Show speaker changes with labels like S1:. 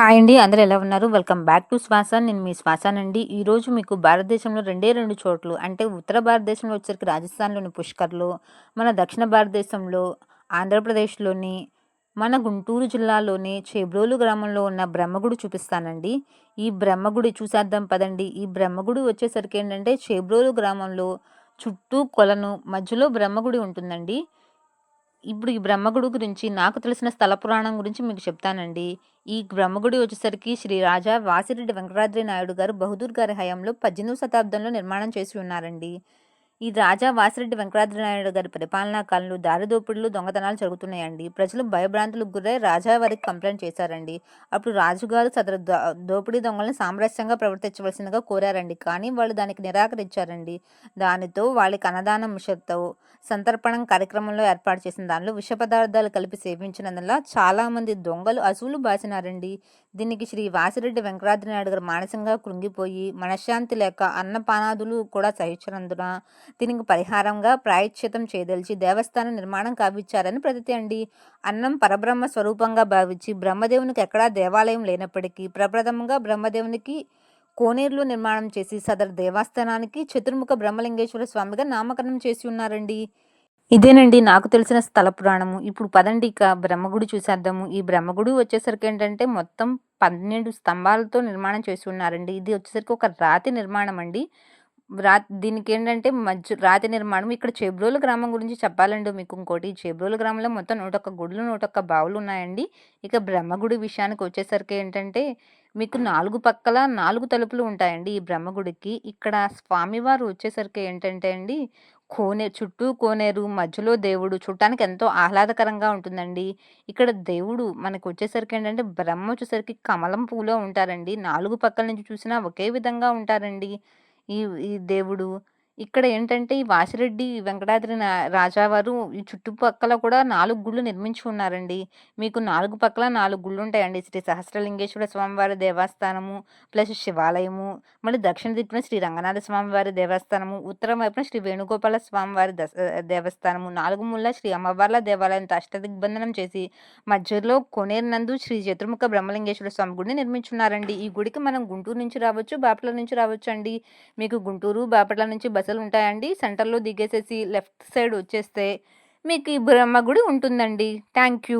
S1: Hi అండి అందరూ ఎలా ఉన్నారు? వెల్కమ్ బ్యాక్ టు శ్వాస. నేను మీ శ్వాసానండి ఈరోజు మీకు భారతదేశంలో రెండే రెండు చోట్లు అంటే ఉత్తర భారతదేశంలో వచ్చరికి రాజస్థాన్లోని పుష్కర్లో మన దక్షిణ భారతదేశంలో ఆంధ్రప్రదేశ్లోని మన గుంటూరు జిల్లాలోని చేబ్రోలు గ్రామంలో ఉన్న బ్రహ్మగుడి చూపిస్తానండి. ఈ బ్రహ్మగుడి చూసేద్దాం పదండి. ఈ బ్రహ్మగుడి వచ్చేసరికి ఏంటంటే చేబ్రోలు గ్రామంలో చుట్టూ కొలను మధ్యలో బ్రహ్మగుడి ఉంటుందండి. ఇప్పుడు ఈ బ్రహ్మగుడి గురించి నాకు తెలిసిన స్థల పురాణం గురించి మీకు చెప్తానండి. ఈ బ్రహ్మగుడి వచ్చేసరికి శ్రీ రాజా వాసిరెడ్డి వెంకటాద్రి నాయుడు గారు బహదూర్ గారి హయాంలో పద్దెనిమిదవ శతాబ్దంలో నిర్మాణం చేసి ఉన్నారండి. ఈ రాజా వాసిరెడ్డి వెంకటాద్రనాయుడు గారి పరిపాలనా కాలంలో దారిదోపిడులు దొంగతనాలు జరుగుతున్నాయండి. ప్రజలు భయభ్రాంతులకు గురై రాజా వారికి కంప్లైంట్ చేశారండి. అప్పుడు రాజుగారు సదరు దోపిడీ దొంగలను సామరస్యంగా ప్రవర్తించవలసిందిగా కోరారండి. కానీ వాళ్ళు దానికి నిరాకరించారండి. దానితో వాళ్ళకి అన్నదానం మిషతో సంతర్పణం కార్యక్రమంలో ఏర్పాటు చేసిన దానిలో విష పదార్థాలు కలిపి సేవించినందున చాలామంది దొంగలు అసువులు బాసినారండి. దీనికి శ్రీ వాసిరెడ్డి వెంకటాద్రి నాయుడు గారు మానసికంగా కృంగిపోయి మనశ్శాంతి లేక అన్నపానాదులు కూడా సహించినందున దీనికి పరిహారంగా ప్రాయశ్చితం చేయదలిచి దేవస్థానం నిర్మాణం కావిచ్చారని ప్రతితి అండి. అన్నం పరబ్రహ్మ స్వరూపంగా భావించి బ్రహ్మదేవునికి ఎక్కడా దేవాలయం లేనప్పటికీ ప్రప్రథమంగా బ్రహ్మదేవునికి కోనేరులో నిర్మాణం చేసి సదరు దేవస్థానానికి చతుర్ముఖ బ్రహ్మలింగేశ్వర స్వామిగా నామకరణం చేసి ఉన్నారండి. ఇదేనండి నాకు తెలిసిన స్థల పురాణము. ఇప్పుడు పదండి ఇక బ్రహ్మగుడి చూసేద్దాము. ఈ బ్రహ్మగుడి వచ్చేసరికి ఏంటంటే మొత్తం పన్నెండు స్తంభాలతో నిర్మాణం చేసి ఉన్నారండి. ఇది వచ్చేసరికి ఒక రాతి నిర్మాణం అండి రా దీనికి ఏంటంటే మధ్య రాతి నిర్మాణం. ఇక్కడ చేబ్రోలు గ్రామం గురించి చెప్పాలండి మీకు ఇంకోటి. చేబ్రోలు గ్రామంలో మొత్తం నూట ఒక్క గుడులు నూట ఒక్క బావులు ఉన్నాయండి. ఇక బ్రహ్మగుడి విషయానికి వచ్చేసరికి ఏంటంటే మీకు నాలుగు పక్కల నాలుగు తలుపులు ఉంటాయండి ఈ బ్రహ్మగుడికి. ఇక్కడ స్వామివారు వచ్చేసరికి ఏంటంటే అండి కోనే చుట్టూ కోనేరు మధ్యలో దేవుడు చూడటానికి ఎంతో ఆహ్లాదకరంగా ఉంటుందండి. ఇక్కడ దేవుడు మనకు వచ్చేసరికి ఏంటంటే బ్రహ్మ వచ్చేసరికి కమలం పూలో ఉంటారండి. నాలుగు పక్కల నుంచి చూసినా ఒకే విధంగా ఉంటారండి. ఈ ఈ దేవుడు ఇక్కడ ఏంటంటే ఈ వాసిరెడ్డి వెంకటాద్రి రాజావారు ఈ చుట్టుపక్కల కూడా నాలుగు గుళ్ళు నిర్మించి ఉన్నారండి. మీకు నాలుగు పక్కల నాలుగు గుళ్ళు ఉంటాయండి. శ్రీ సహస్రలింగేశ్వర స్వామివారి దేవస్థానము ప్లస్ శివాలయము మళ్ళీ దక్షిణ దిక్కున శ్రీ రంగనాథ స్వామివారి దేవస్థానము ఉత్తరం వైపున శ్రీ వేణుగోపాల స్వామివారి దశ దేవస్థానము నాలుగు ముళ్ళ శ్రీ అమ్మవార్ల దేవాలయంతో అష్టదిగ్బంధనం చేసి మధ్యలో కొనేరునందు శ్రీ చతుర్ముఖ బ్రహ్మలింగేశ్వర స్వామి గుడిని నిర్మించున్నారండి. ఈ గుడికి మనం గుంటూరు నుంచి రావచ్చు బాపట్ల నుంచి రావచ్చు అండి మీకు గుంటూరు బాపట్ల నుంచి బస్సు బస్సులు ఉంటాయండి సెంటర్లో దిగేసేసి లెఫ్ట్ సైడ్ వచ్చేస్తే మీకు ఈ బ్రహ్మ గుడి ఉంటుందండి. Thank you